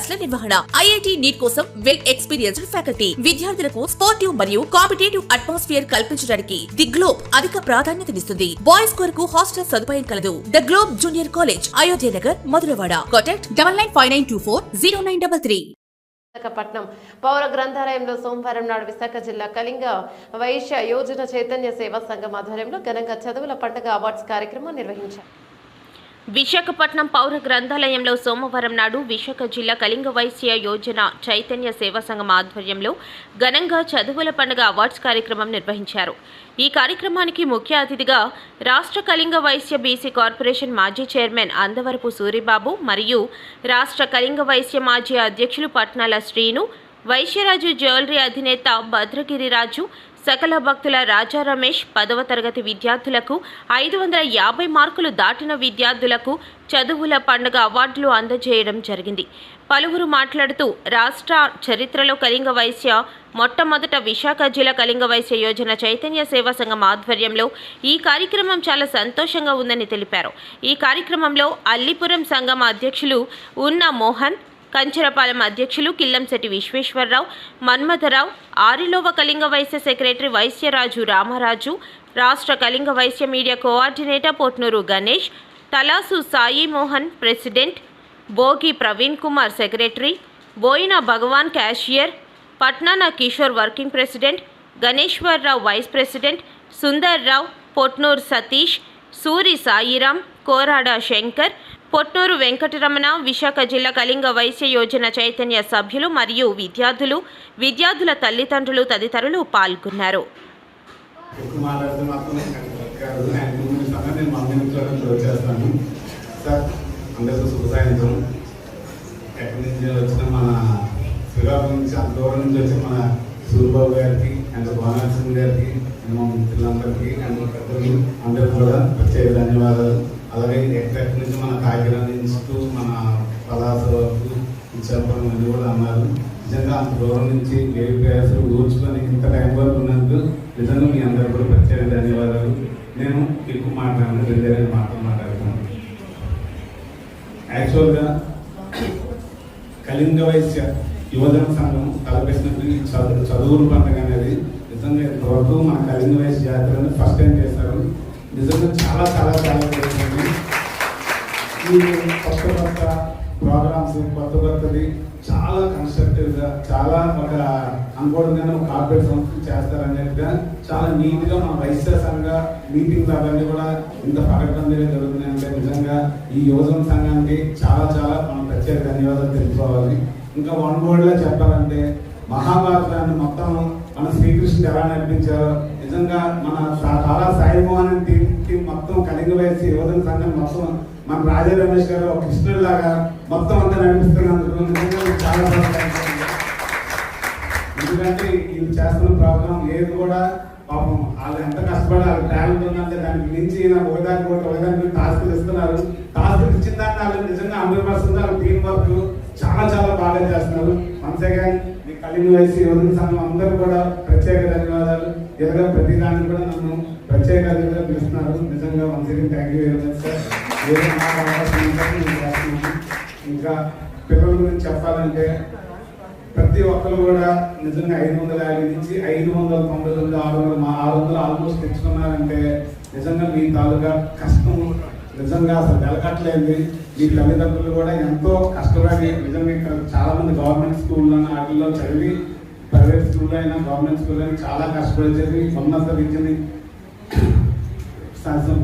క్లాసుల నిర్వహణ. IIT NEET కోసం వెల్ ఎక్స్పీరియన్స్డ్ ఫ్యాకల్టీ. విద్యార్థులకు స్పోర్టివ్ మరియు కాంపిటేటివ్ అట్మాస్ఫియర్ కల్పించడానికి ది గ్లోబ్ అధిక ప్రాధాన్యతనిస్తుంది బాయ్స్ కొరకు హాస్టల్ సదుపాయం కలదు. The Globe junior college Ayodhya Nagar Madhurawada. Contact double nine five nine two four zero nine double three. Visakhapatnam పౌర గ్రంథాలయంలో సోమవారం నాడు విశాఖ జిల్లా కళింగ వైశ్య యోజన చైతన్య సేవా సంఘం ఆధ్వర్యంలో ఘనంగా చదువుల పండుగ అవార్డ్స్ కార్యక్రమం నిర్వహించారు. విశాఖపట్నం పౌర గ్రంథాలయంలో సోమవారం నాడు విశాఖ జిల్లా కళింగ వైశ్య యోజన చైతన్య సేవా సంఘం ఆధ్వర్యంలో ఘనంగా చదువుల పండుగ అవార్డ్స్ కార్యక్రమం నిర్వహించారు. ఈ కార్యక్రమానికి ముఖ్య అతిథిగా రాష్ట్ర కళింగ వైశ్య బీసీ కార్పొరేషన్ మాజీ చైర్మన్ అందవరపు సూరిబాబు మరియు రాష్ట్ర కళింగ వైశ్య మాజీ అధ్యక్షులు పట్నాల శ్రీను వైశ్యరాజు జ్యువెలరీ అధినేత భద్రగిరిరాజు సకల భక్తుల రాజా రమేష్ పదవ తరగతి విద్యార్థులకు ఐదు వందల యాభై మార్కులు దాటిన విద్యార్థులకు చదువుల పండుగ అవార్డులు అందజేయడం జరిగింది. పలువురు మాట్లాడుతూ రాష్ట్ర చరిత్రలో కళింగ వైశ్య మొట్టమొదట విశాఖ జిల్లా కళింగ వైశ్య యోజన చైతన్య సేవా సంఘం ఆధ్వర్యంలో ఈ కార్యక్రమం చాలా సంతోషంగా ఉందని తెలిపారు. ఈ కార్యక్రమంలో అల్లిపురం సంఘం అధ్యక్షులు ఉన్న మోహన్ కంచరపాలెం అధ్యక్షులు కిల్లంశెట్టి విశ్వేశ్వరరావు మన్మథరావు ఆరిలోవ కళింగ వైశ్య సెక్రటరీ వైశ్యరాజు రామరాజు రాష్ట్ర Kalinga Vysya media coordinator Potnuru Ganesh Talasu Sai Mohan president Bhogi Praveen Kumar secretary Boina Bhagavan cashier Patnana Kishore working president Ganeswararao vice president Sundarrao Potnuru Satish Suri Sairam Korada Shankar Potturu Venkataramana Visakha జిల్లా కళింగ వైశ్య యోజన చైతన్య సభ్యులు మరియు విద్యార్థులు విద్యార్థుల తల్లిదండ్రులు తదితరులు పాల్గొన్నారు. సూర్యబాబు గారికి and గారికి మా మిత్రులందరికీ అండ్ అందరికీ కూడా ప్రత్యేక ధన్యవాదాలు. అలాగే ఎక్కడి నుంచి మన కాకినాడ నుంచి మన పలాస వరకు ఇచ్చాపురం అని కూడా అన్నారు. నిజంగా అంత దూరం నుంచి వేరు ప్రయాసాలు ఊర్చుకొని ఇంత టైం వరకు ఉన్నందుకు నిజంగా మీ అందరికీ కూడా ప్రత్యేక ధన్యవాదాలు. నేను ఎక్కువ మాట్లాడిన రెండు రెండు మాటలు మాట్లాడుతున్నాను. యాక్చువల్గా కళింగ వైశ్య యువజన సంఘం తలపెట్టినట్టు చదువు చదువులు పండుగ అనేది నిజంగా ఇంతవరకు మన కళింగ వైశ్య జాతరని ఫస్ట్ టైం చేస్తారు నిజంగా చాలా చాలా చాలా జరుగుతుంది ఈ కొత్త కొత్త ప్రోగ్రామ్స్ కొత్త కొత్తది చాలా కన్స్ట్రక్టివ్గా చాలా ఒక అనుకోవడంగానే ఒక కార్పొరేట్ సంస్థ చేస్తారనేట్టుగా చాలా నీట్గా మన వైశ్య సంఘ మీటింగ్స్ అవన్నీ కూడా ఇంత పకడ్బందీగా జరుగుతున్నాయి. అంటే నిజంగా ఈ యువజన సంఘానికి చాలా చాలా మనం ప్రత్యేక ధన్యవాదాలు తెలుసుకోవాలి ఇంకా వన్ వర్డ్లో చెప్పాలంటే మహాభారతాన్ని మొత్తం మన శ్రీకృష్ణుడు ఎలా నడిపించారో నిజంగా మన సా- చాలా సాయి దీనికి మొత్తం కలిగి వేసి యువజన సంఘం మొత్తం మన రాజా రమేష్ గారు ఒక లాగా మొత్తం అంతా నడిపిస్తున్నందుకు నిజంగా చాలా ఎందుకంటే వీళ్ళు చేస్తున్న ప్రోగ్రామ్ ఏది కూడా పాపం వాళ్ళు ఎంత కష్టపడి టాలెంట్ ఉందంటే దానికి మించి నాకు ఒకదానికి ఒకటి ఒకదానికి టాస్క్ ఇస్తున్నారు. టాస్క్ ఇచ్చిన దాన్ని వాళ్ళు నిజంగా హండ్రెడ్ పర్సెంట్ వాళ్ళ టీం వర్క్ చాలా చాలా బాగా చేస్తున్నారు. వన్స్ అగైన్ మీ కలిగి వయసు యువజన సంఘం అందరూ కూడా ప్రత్యేక ధన్యవాదాలు. ఎదురుగా ప్రతి దానికి కూడా నన్ను ప్రత్యేక అతిథిగా పిలుస్తున్నారు. నిజంగా once again thank you very much sir. ఏదో ఇంకా పిల్లల గురించి చెప్పాలంటే ప్రతి ఒక్కరు కూడా నిజంగా ఐదు వందల యాభై నుంచి ఐదు వందల తొంభై తొమ్మిది ఆరు వందల మా ఆరు వందలు ఆల్మోస్ట్ తెచ్చుకున్నారంటే నిజంగా మీ తాలూకా కష్టం నిజంగా అసలు వెలకట్లేదు మీ తల్లిదండ్రులు కూడా ఎంతో కష్టపడి నిజంగా ఇక్కడ చాలామంది గవర్నమెంట్ స్కూల్లో వాటిల్లో చదివి ప్రైవేట్ స్కూల్లో అయినా గవర్నమెంట్ స్కూల్లో అయినా చాలా కష్టపడి చదివి ఉన్నత విద్యని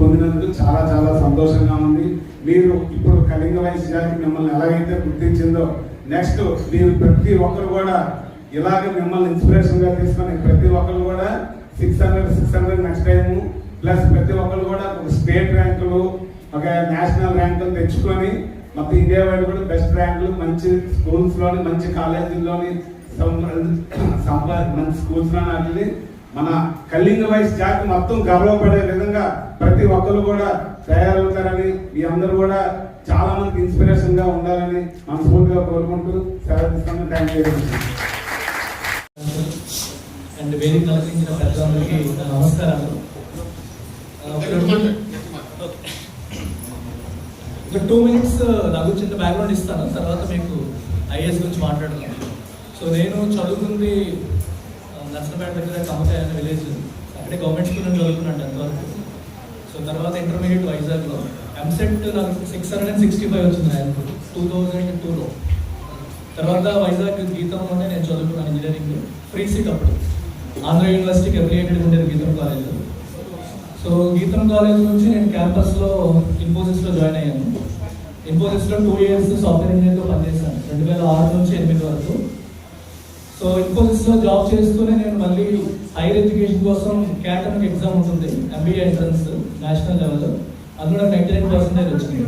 పొందినందుకు చాలా చాలా సంతోషంగా ఉంది. మీరు ఇప్పుడు కళింగ వయసు జాతి మిమ్మల్ని ఎలాగైతే గుర్తించిందో నెక్స్ట్ మీరు ప్రతి ఒక్కరు కూడా ఇలాగే మిమ్మల్ని ఇన్స్పిరేషన్గా తీసుకొని ప్రతి ఒక్కరు కూడా six hundred six hundred next time plus ప్రతి ఒక్కరు కూడా ఒక స్టేట్ ర్యాంకులు ఒక నేషనల్ ర్యాంకులు తెచ్చుకొని మొత్తం ఇండియా వైడ్ కూడా బెస్ట్ ర్యాంకులు మంచి స్కూల్స్లోని మంచి కాలేజీల్లోని సంపా మంచి స్కూల్స్ మన కళింగ వయసు జాతి మొత్తం గర్వపడే విధంగా ప్రతి ఒక్కరు కూడా తయారవుతారని మీ అందరూ కూడా చాలా మందికి ఇన్స్పిరేషన్గా ఉండాలని మనస్ఫూర్తిగా కోరుకుంటూ సెలవు తీసుకుని థ్యాంక్ యూ అండ్ వేదిక అలంకరించిన పెద్దలందరికీ నా నమస్కారాలు. ఒక టూ మినిట్స్ నా గురించి బ్యాక్గ్రౌండ్ ఇస్తాను. తర్వాత మీకు ఐఏఎస్ గురించి మాట్లాడుతున్నాం సో నేను చదువుకుంది నర్సపేట దగ్గర కమతాయి అనే విలేజ్ అక్కడే గవర్నమెంట్ స్కూల్ నుంచి చదువుకున్నాను టెన్త్ వరకు. సో తర్వాత ఇంటర్మీడియట్ వైజాగ్లో ఎంసెట్ నాకు six hundred and sixty five వచ్చింది ర్యాంక్ టూ థౌజండ్ టూలో తర్వాత వైజాగ్ గీతంలోనే నేను చదువుకున్నాను ఇంజనీరింగ్ ఫ్రీ సీట్ అప్పుడు. ఆంధ్ర యూనివర్సిటీకి అఫిలియేటెడ్ ఉండేది గీతం కాలేజ్ సో గీతం కాలేజ్ నుంచి నేను క్యాంపస్లో ఇన్ఫోసిస్లో జాయిన్ అయ్యాను. ఇన్ఫోసిస్లో టూ ఇయర్స్ సాఫ్ట్వేర్ ఇంజనీర్గా పనిచేశాను. రెండు వేల ఆరు నుంచి ఎనిమిది వరకు. సో ఇన్ఫోసిస్లో జాబ్ చేస్తూనే నేను మళ్ళీ హైయర్ ఎడ్యుకేషన్ కోసం క్యాట్ ఎగ్జామ్ ఉంటుంది ఎంబీఏ ఎంట్రన్స్ నేషనల్ లెవెల్ అందులో నైంటీ నైన్ పర్సెంటేజ్ వచ్చింది.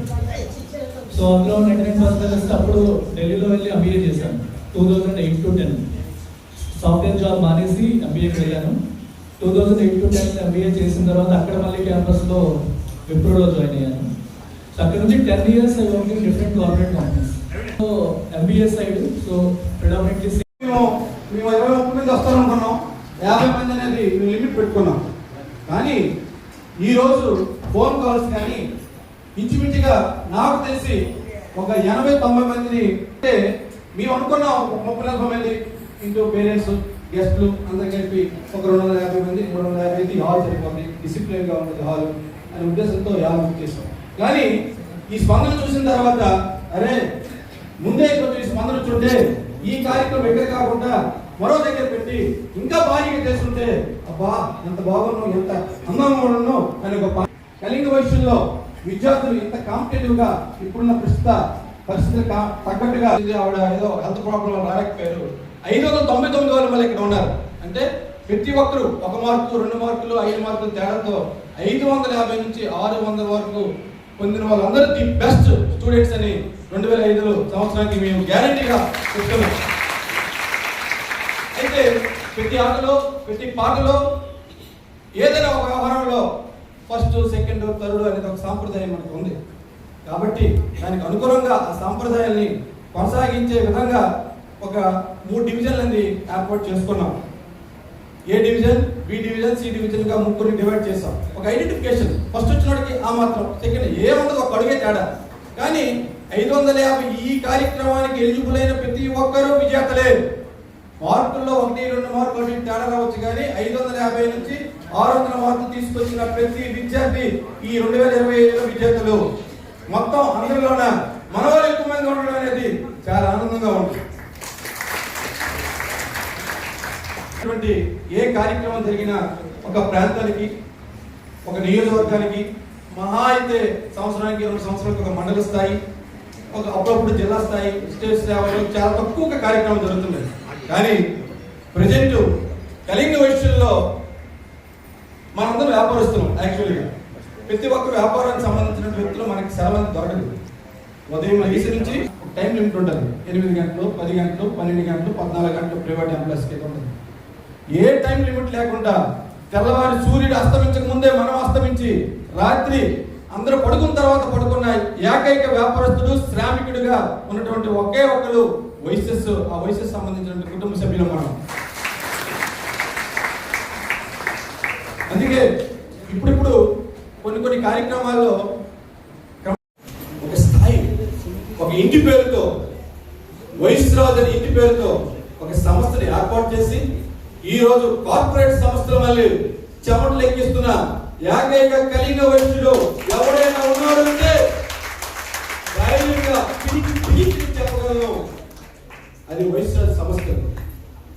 సో అందులో నైంటీ నైన్ పర్సెంటేజ్ వస్తే అప్పుడు ఢిల్లీలో వెళ్ళి ఎంబీఏ చేశాను two thousand eight to ten software job మానేసి ఎంబీఏకి వెళ్ళాను. Two thousand eight to ten MBA చేసిన తర్వాత అక్కడ మళ్ళీ క్యాంపస్లో విప్రోలో జాయిన్ అయ్యాను. సో అక్కడ నుంచి ten years I working different corporate companies so MBA side so predominantly మేము మేము ఇరవై ముప్పై మంది వస్తారనుకున్నాం యాభై మంది అనేది మేము లిమిట్ పెట్టుకున్నాం కానీ ఈరోజు ఫోన్ కాల్స్ కానీ ఇంచుమించుగా నాకు తెలిసి ఒక ఎనభై తొంభై మందిని అంటే మేము అనుకున్నాం ఒక ముప్పై నలభై మంది ఇంటూ పేరెంట్స్ గెస్ట్లు అందరు కలిపి ఒక రెండు వందల యాభై మంది మూడు వందల యాభై మంది హాల్ సరిపోతుంది డిసిప్లిన్గా ఉంటుంది హాల్ అనే ఉద్దేశంతో యాభై బుక్ చేసాం కానీ ఈ స్పందన చూసిన తర్వాత అరే ముందే కొంచెం ఈ స్పందన చూంటే ఈ కార్యక్రమం ఎక్కడ కాకుండా మరో దగ్గర పెట్టి ఇంకా భారీగా చేస్తుంటే అబ్బా ఎంత బాగున్నావు ఎంత అందంగా ఉన్నావు అని ఒక కలింగ కళింగ వయసులో విద్యార్థులు ఇంత కాంపిటేటివ్గా ఇప్పుడున్న ప్రస్తుత పరిస్థితులు తగ్గట్టుగా ఆవిడ ఏదో హెల్త్ ప్రాబ్లం రాలేకపోయారు. ఐదు వందల తొంభై తొమ్మిది వాళ్ళు మళ్ళీ ఇక్కడ ఉన్నారు. అంటే ప్రతి ఒక్కరు ఒక మార్కు రెండు మార్కులు ఐదు మార్కులు తేడాతో ఐదు వందల యాభై నుంచి ఆరు వందల వరకు పొందిన వాళ్ళందరూ ది బెస్ట్ స్టూడెంట్స్ అని రెండు వేల ఐదు సంవత్సరానికి మేము గ్యారంటీగా చెప్తున్నాం. అయితే ప్రతి ఆటలో ప్రతి పాటలో ఏదైనా ఒక వ్యవహారంలో ఫస్ట్ సెకండ్ థర్డ్ అనేది ఒక సాంప్రదాయం మనకు ఉంది. కాబట్టి దానికి అనుగుణంగా ఆ సాంప్రదాయాన్ని కొనసాగించే విధంగా ఒక మూడు డివిజన్లని ఏర్పాటు చేసుకున్నాం. A division B division C డివిజన్గా ముగ్గురిని డివైడ్ చేస్తాం ఒక ఐడెంటిఫికేషన్. ఫస్ట్ వచ్చినోడికి ఆ మాత్రం సెకండ్ ఏ ఉండదు ఒక అడుగే తేడా. కానీ ఐదు వందల యాభై ఈ కార్యక్రమానికి ఎలిజిబుల్ అయిన ప్రతి ఒక్కరూ విజేతలే. మార్కుల్లో ఒకటి రెండు మార్కులు తేడా రావచ్చు కానీ ఐదు వందల యాభై నుంచి ఆరోగ్య వందల తీసుకొచ్చిన ప్రతి విద్యార్థి ఈ రెండు వేల ఇరవై ఐదులో విద్యార్థులు. మొత్తం అందరిలోన మనవాళ్ళు ఎక్కువ మంది ఉండడం అనేది చాలా ఆనందంగా ఉంటుంది అటువంటి ఏ కార్యక్రమం జరిగినా ఒక ప్రాంతానికి ఒక నియోజకవర్గానికి మహా అయితే సంవత్సరానికి రెండు సంవత్సరాలకు ఒక మండల స్థాయి ఒక అప్పుడప్పుడు జిల్లా స్థాయి స్టేట్ స్థాయిలో చాలా తక్కువ కార్యక్రమం జరుగుతుంది కానీ ప్రజెంట్ కళింగ విషయంలో మనందరం వ్యాపారస్తున్నాం యాక్చువల్గా ప్రతి ఒక్క వ్యాపారానికి సంబంధించిన వ్యక్తులు మనకి చాలా దొరకదు. ఉదయం ఐదు నుంచి టైం లిమిట్ ఉంటుంది. ఎనిమిది గంటలు పది గంటలు పన్నెండు గంటలు పద్నాలుగు గంటలు ప్రైవేట్ ఎంప్లాయీస్కి ఉంటుంది. ఏ టైం లిమిట్ లేకుండా తెల్లవారి సూర్యుడు అస్తమించక ముందే మనం అస్తమించి రాత్రి అందరూ పడుకున్న తర్వాత పడుకున్న ఏకైక వ్యాపారస్తుడు శ్రామికుడిగా ఉన్నటువంటి ఒకే ఒకరు వయసెస్ ఆ వయసెస్ సంబంధించిన కుటుంబ సభ్యులు మనం. అందుకే ఇప్పుడిప్పుడు కొన్ని కొన్ని కార్యక్రమాల్లో ఒక స్థాయి ఒక ఇంటి పేరుతో వైస్రాజ్ అనే ఇంటి పేరుతో ఒక సంస్థని ఏర్పాటు చేసి ఈ రోజు కార్పొరేట్ సంస్థలు మళ్ళీ చెమటలు ఎక్కిస్తున్న ఏకైక కలిగిన వయసులో ఎవరైనా ఉన్నాడు అంటే ధైర్యంగా చెప్పగలను. అది వైస్రాజ్ సంస్థ.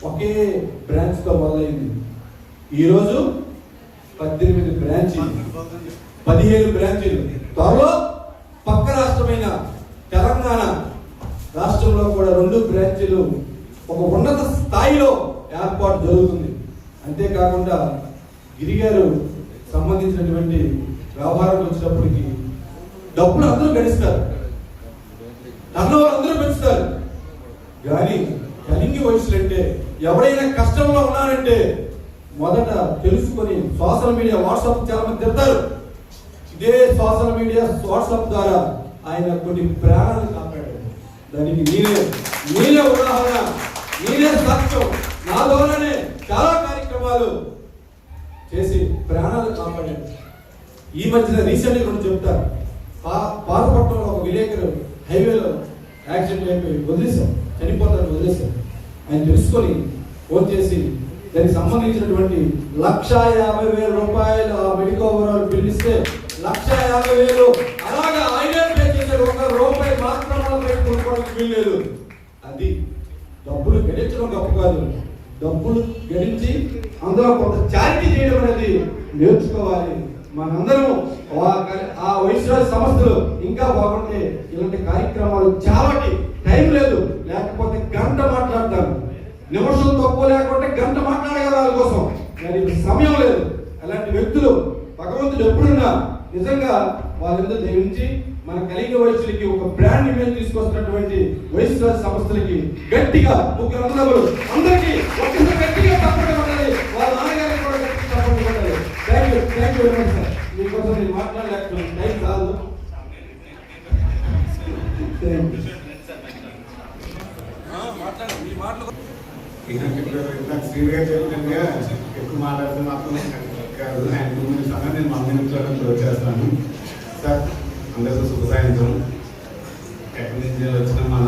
ఒకే బ్రాంచ్తో మొదలైంది. ఈరోజు పద్దెనిమిది బ్రాంచీలు. పదిహేను బ్రాంచీలు. త్వరలో పక్క రాష్ట్రమైన తెలంగాణ రాష్ట్రంలో కూడా రెండు బ్రాంచీలు ఒక ఉన్నత స్థాయిలో ఏర్పాటు జరుగుతుంది. అంతేకాకుండా గిరిగారు సంబంధించినటువంటి వ్యవహారం వచ్చినప్పటికీ డబ్బులు అందరూ గడిస్తారు. టర్నోవర్ అందరూ పెంచుతారు. కానీ కలింగి వయసులు అంటే ఎవరైనా కష్టంలో ఉన్నారంటే మొదట తెలుసుకొని సోషల్ మీడియా వాట్సాప్ చాలా మంది తిడతారు. ఇదే సోషల్ మీడియా వాట్సాప్ ద్వారా ఆయన కొన్ని ప్రాణాలు కాపాడాడు. దానికి నేనే నేనే ఉదాహరణ నేనే సాక్ష్యం. నా ద్వారానే చాలా కార్యక్రమాలు చేసి ప్రాణాలు కాపాడాడు. ఈ మధ్యన రీసెంట్గా కూడా చెప్తారు పా పాతపట్నంలో ఒక విలేకరు హైవేలో యాక్సిడెంట్ అయిపోయి వదిలేశాం చనిపోతాడు వదిలేశారు ఆయన తెలుసుకొని ఫోన్ చేసి దానికి సంబంధించినటువంటి లక్ష యాభై వేల రూపాయలు ఆ మెడికల్ ఓవరాల్ బిల్ ఇస్తే లక్ష యాభై వేలు. అలాగా ఆయనే పే చేశారు ఒక రూపాయి మాత్రం కొనుక్కోవడానికి వీల్లేదు. అది డబ్బులు గడించడం గొప్ప కాదు. డబ్బులు గడించి అందులో కొంత చారిటీ చేయడం అనేది నేర్చుకోవాలి. మనందరం ఆ- ఆ సంస్థలు ఇంకా బాగుంటే ఇలాంటి కార్యక్రమాలు చాలా టైం లేదు. లేకపోతే గంట మాట్లాడతాను. నిమిషం తక్కువ లేకుంటే గంట మాట్లాడగల వాళ్ళ కోసం. మరి సమయం లేదు. అలాంటి వ్యక్తులు భగవంతుడు ఎప్పుడున్నా నిజంగా వాళ్ళందరూ దయించి మన కలిగి వయసులకి ఒక బ్రాండ్ ఇమేజ్ తీసుకొస్తున్నటువంటి వైశ్రాజ సంస్థలకి గట్టిగా ముగ్గురు అందరూ అందరికీ ఒక్కసారి గట్టిగా తప్పకుండా ఉండాలి. వాళ్ళ నాన్నగారికి కూడా గట్టిగా తప్పకుండా ఉండాలి. Thank you thank you very much sir మీకోసం నేను మాట్లాడలేకపోతున్నాను టైం కాదు మాట్లాడండి మీ మాటలు శ్రీగా చెప్పినట్టుగా ఎక్కువ మాట్లాడితే మాత్రం కాదు ఆయన నేను వన్ మినిట్లో క్లోజ్ చేస్తాను సార్ అందరికీ శుభ సాయంత్రం ఎక్కడి నుంచి వచ్చిన మన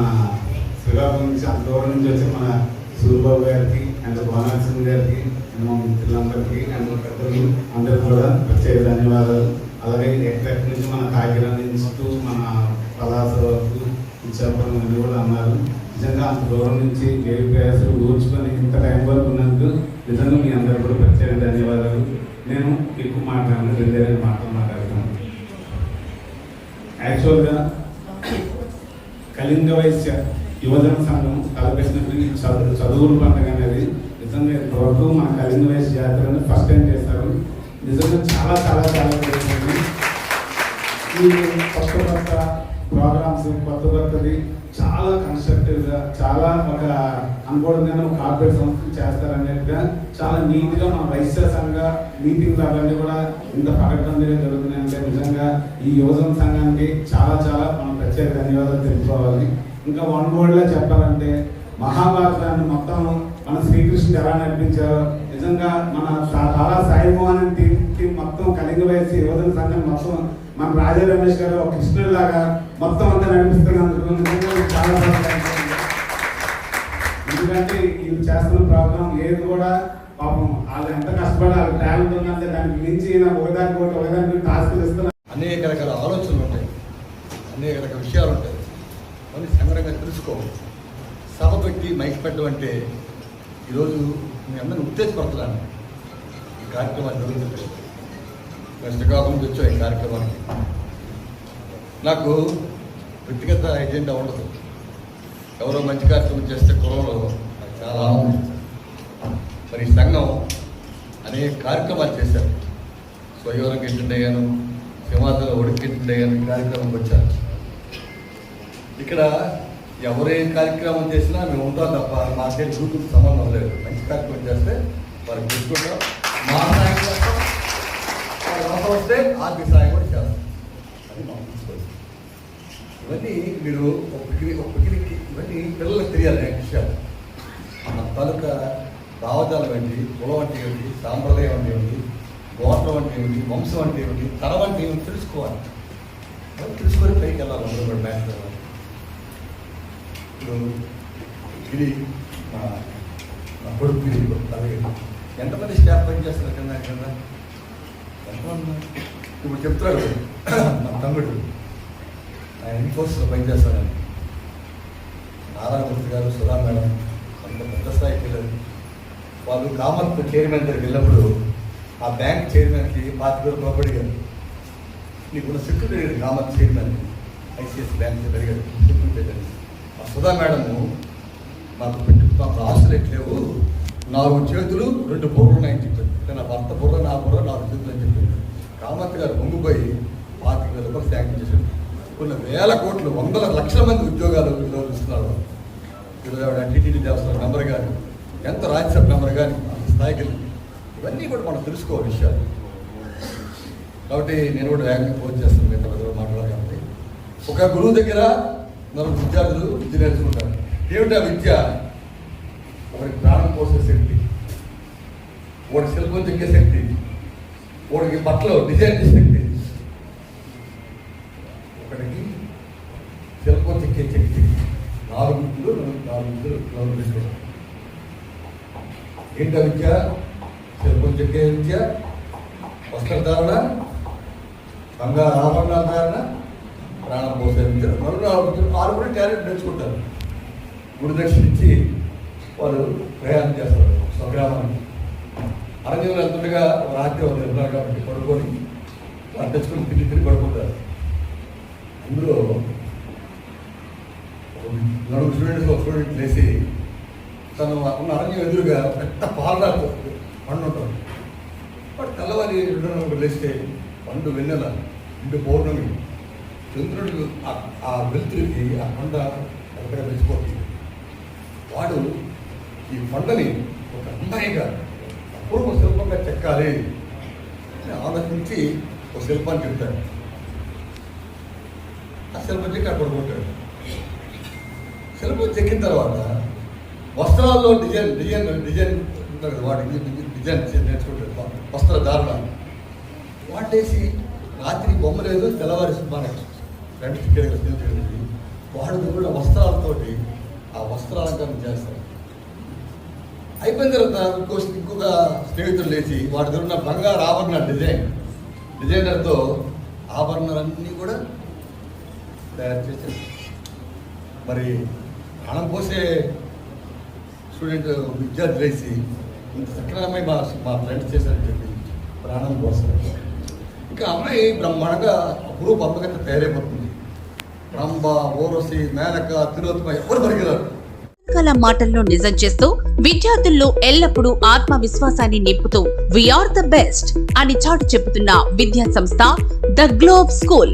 శ్రీకాకుళం నుంచి అంత దూరం నుంచి వచ్చిన మన సూర్యబాబు గారికి అండ్ భువనాథ్ సింగ్ గారికి అండ్ మా మిత్రులందరికీ అండ్ పెద్దలు అందరికీ కూడా ప్రత్యేక ధన్యవాదాలు. అలాగే ఎక్కడెక్కడి నుంచి మన కాకినాడ నుంచి మన పలాస వరకు ఇచ్చాపురం అని కూడా అన్నారు. నిజంగా అంత దూరం నుంచి ఏ ప్రయాసాలు ఊర్చుకొని ఇంత నీట్ మన వైశ్య సంఘ మీటింగ్లు అవన్నీ కూడా ఇంత పకడ్బందీగా జరుగుతున్నాయంటే నిజంగా ఈ యువజన సంఘానికి చాలా చాలా మనం ప్రత్యేక ధన్యవాదాలు తెలుసుకోవాలి ఇంకా వన్ వర్డ్లో చెప్పాలంటే మహాభారతాన్ని మొత్తం మన శ్రీకృష్ణుడు ఎలా నడిపించారో నిజంగా మన చాలా సాయిభవాన్ని తీర్చి మొత్తం కళింగ వయసు యువజన సంఘం మొత్తం మన రాజా రమేష్ గారు ఒక కృష్ణుడిలాగా మొత్తం అంతా నడిపిస్తున్నందుకు నిజంగా చాలా ఎందుకంటే ఇది చేస్తున్న ప్రాబ్లం ఏది కూడా పాపం వాళ్ళు ఎంత కష్టపడి వాళ్ళ టాలెంట్ ఉందంటే దానికి మించి ఒకదానికి ఒకటి ఒకదానికి టాస్క్ ఇస్తున్నారు అనేక రకాల ఆలోచనలు ఉంటాయి. అనేక రకాల విషయాలు ఉంటాయి. అవన్నీ సంగ్రహంగా తెలుసుకో సభ పెట్టి మైక్ పెట్టడం అంటే ఈరోజు మీ అందరిని ఉత్తేజపడుతున్నాను ఈ కార్యక్రమాన్ని జరుగుతుంది నేను శ్రీకాకుళం నుంచి ఈ కార్యక్రమానికి. నాకు వ్యక్తిగత ఎజెండా ఉండదు. ఎవరో మంచి కార్యక్రమం చేస్తే కులంలో చాలా ఆనందం. మరి ఈ సంఘం అనేక కార్యక్రమాలు చేశారు. స్వయంవరం గిట్టుండే గాను సింహాసనం ఉడికిట్టుండే అయ్యాను కార్యక్రమంకి వచ్చారు. ఇక్కడ ఎవరే కార్యక్రమం చేసినా మేము ఉంటాం తప్ప మాకే చూపుకు సంబంధం లేదు. మంచి కార్యక్రమం చేస్తే వారికి చూసుకుంటాం మా సాయం చేస్తాం వారికి వస్తే ఆర్థిక సాయం కూడా చేస్తాం అది మా తీసుకోవచ్చు ఇవన్నీ మీరు ఒక పికిరి ఒక పికిరికి ఇవన్నీ పిల్లలకు తెలియాలి విషయాలు మన తాలూకా భావజాలం ఏంటి కులం అంటే ఏమిటి సాంప్రదాయం అంటే ఏమిటి గోత్రం అంటే ఏమిటి వంశం అంటే ఏమిటి తరం అంటే ఏమిటి తెలుసుకోవాలి. తెలుసుకొని పైకి వెళ్ళాలి అందరూ కూడా మ్యాచ్ వెళ్ళాలి ఇప్పుడు ఇది మా కొడుకు అలాగే. ఎంతమంది స్టాఫ్ పని చేస్తున్నారు కింద కింద? ఎంతమంది? ఇప్పుడు చెప్తున్నాడు మా తమ్ముడు ఆయన ఇన్ఫోసిస్లో పనిచేస్తానని నారాయణమూర్తి గారు సుధా మేడం అంత పెద్ద స్థాయికి వెళ్ళారు. వాళ్ళు కామత్ చైర్మన్ దగ్గరికి వెళ్ళినప్పుడు ఆ బ్యాంక్ చైర్మన్కి పాతి వేలు రూపాయలు అడిగారు నీకున్న secretary Kamath chairman ICS bank అడిగారు సెక్రటరీ ఆ సుధా మేడము మాకు పెట్టు మాకు ఆస్తులు ఎట్లేవు నాలుగు చేతులు రెండు బుర్రలు ఉన్నాయని చెప్పారు నా భర్త బుర్ర నా బుర్ర నాలుగు చేతులు అని చెప్పారు కామత్ గారు పొంగిపోయి పాతిక వేల రూపాయలు శాంక్షన్ చేశారు కొన్ని వేల కోట్లు వందల లక్షల మంది ఉద్యోగాలు ఈరోజు ఇస్తున్నారు. ఈరోజు ఆవిడ టీటీడీ దేవస్థానం నెంబర్ గారు. ఎంత రాజ్యసభ మెంబర్ కానీ అంత స్థాయికి ఇవన్నీ కూడా మనం తెలుసుకో విషయాలు. కాబట్టి నేను కూడా వేగంగా ఫోన్ చేస్తాను మిగతా పెద్దలు మాట్లాడాలి కాబట్టి ఒక గురువు దగ్గర మనం విద్యార్థులు విద్య నేర్చుకుంటారు. ఏమిటి ఆ విద్య? ఒకరికి ప్రాణం పోసే శక్తి. ఒకటి శిల్పం చెక్కే శక్తి. ఒకటికి బట్టలు డిజైన్ చేసే శక్తి ఒకటికి శిల్పం చెక్కే శక్తి నాలుగు నాలుగు ఏంట విద్య శిల్పం చెక్కే విద్య? వస్త్రధారణ బంగారు ఆభరణాల ధారణ? ప్రాణం పోసే విద్య. మరో ఆరు కూడా టాలెంట్ నేర్చుకుంటారు గుడి దర్శించి వాళ్ళు ప్రయాణం చేస్తారు స్వగ్రామానికి. అరణ్యంలో వెళ్తుండగా రాత్రి వాళ్ళు ఉన్నారు కాబట్టి పడుకొని వాళ్ళు తెచ్చుకొని తిరిగి తిరిగి పడుకుంటారు. అందులో నలుగురు స్టూడెంట్స్ ఒక స్టూడెంట్ లేచి తను ఉన్న అరణ్యం ఎదురుగా పెద్ద పాలరాకు పండు ఉంటుంది. వాడు తెల్లవారి రెండు లేస్తే పండు వెన్నెల ఇంటి పౌర్ణమి. చంద్రుడు ఆ- వెలుతురికి ఆ కొండ పెద్దగా మెచ్చిపోతుంది వాడు ఈ కొండని ఒక అమ్మాయిగా అపూర్వ శిల్పంగా చెక్కాలి అని ఆలోచించి ఒక శిల్పాన్ని చెప్తాడు. ఆ శిల్పం చెక్కి అక్కడ కొట్టాడు శిల్పం చెక్కిన తర్వాత వస్త్రాల్లో డిజైన్ డిజైన్ డిజైన్ ఉంటుంది కదా వాటికి డిజైన్ చే- వస్త్ర ధారణ వాటేసి రాత్రి బొమ్మ లేదు తెల్లవారి సుబ్బారావు రెండు చికెన్ వాడు కూడా వస్త్రాలతోటి ఆ వస్త్రాలంకరణ చేస్తారు అయిపోయిన తర్వాత ఇంకో ఇంకొక స్నేహితుడు లేచి వాడి దగ్గర ఉన్న బంగారు ఆభరణ డిజైన్. డిజైనర్తో ఆభరణాలన్నీ కూడా తయారు చేశాడు. మరి ప్రాణం పోసే స్టూడెంట్ విద్యార్థి వేసి ఇంత సక్రమై మా మా ఫ్రెండ్స్ చేశారని చెప్పి ప్రాణం కోసం ఇంకా అమ్మాయి బ్రహ్మాండంగా అప్పుడు పద్ధతిగా తయారైపోతుంది. రంభ ఓరసి మేనక తిరుపతి ఎవరు పరిగెరారు రకాల మాటల్లో నిజం చేస్తూ విద్యార్థుల్లో ఎల్లప్పుడూ ఆత్మవిశ్వాసాన్ని నింపుతూ వీఆర్ ద బెస్ట్ అని చాటు చెబుతున్న విద్యా సంస్థ ద గ్లోబ్ స్కూల్